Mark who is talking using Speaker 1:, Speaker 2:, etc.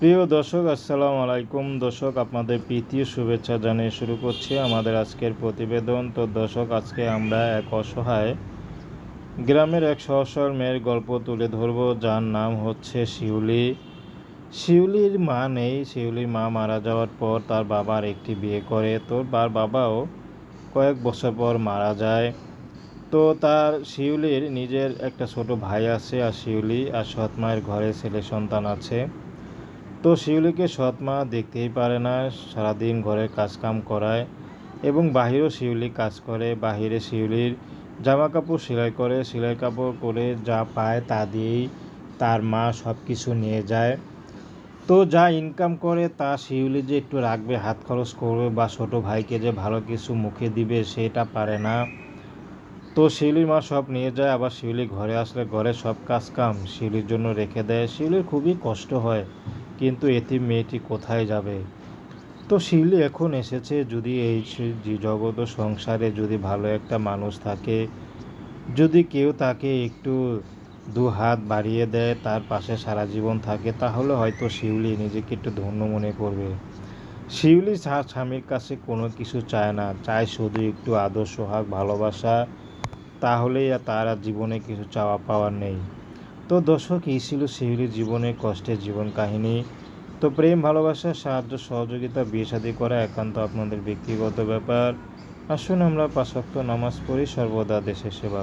Speaker 1: প্রিয় দর্শক, আসসালামু আলাইকুম। দর্শক, আপনাদের প্রীতি শুভেচ্ছা জানিয়ে শুরু করছি আমাদের আজকের প্রতিবেদন। তো দর্শক, আজকে আমরা এক অসহায় গ্রামের এক সহসর মেয়ের গল্প তুলে ধরব, যার নাম হচ্ছে শিউলি। শিউলির মা নেই। শিউলির মা মারা যাওয়ার পর তার বাবার একটি বিয়ে করে। তো তার বাবাও কয়েক বছর পর মারা যায়। তো তার শিউলির নিজের একটা ছোট ভাই আছে, আর শিউলি আর সৎ মায়ের ঘরে ছেলে সন্তান আছে। তো শিউলিকে সৎ মা দেখতেই পারে না, সারাদিন ঘরের কাজকাম করায় এবং বাহিরেও শিউলি কাজ করে, বাহিরে শিউলির জামা কাপড় সেলাই করে, সেলাই কাপড় করে যা পায় তা দিয়েই তার মা সব কিছু নিয়ে যায়। তো যা ইনকাম করে তা শিউলি যে একটু রাখবে, হাত খরচ করবে বা ছোট ভাইকে যে ভালো কিছু মুখে দিবে সেটা পারে না। তো শিউলির মা সব নিয়ে যায়, আবার শিউলি ঘরে আসলে ঘরে সব কাজ কাম শিউলির জন্য রেখে দেয়। শিউলির খুবই কষ্ট হয়। কিন্তু এতিম মেয়েটি কোথায় যাবে? তো শিউলি এখন এসেছে যদি এই জগৎ ও সংসারে যদি ভালো একটা মানুষ থাকে, যদি কেউ তাকে একটু দু হাত বাড়িয়ে দেয়, তার পাশে সারা জীবন থাকে, তাহলে হয়তো শিউলি নিজেকে একটু ধন্য মনে করবে। শিউলি তার স্বামীর কাছে কোনো কিছু চায় না, চায় শুধু একটু আদর, সোহাগ, ভালোবাসা, তাহলেই তার আর জীবনে কিছু চাওয়া পাওয়ার নেই। তো দর্শক, এই ছিল শিউলির জীবনে কষ্টের জীবন কাহিনী তো প্রেম, ভালোবাসা, সাহায্য, সহযোগিতা, বিয়ে শাদী করা একান্ত আপনাদের ব্যক্তিগত ব্যাপার আসুন আমরা পাশাক্ত নামাজ পড়ি, সর্বদা দেশের সেবা।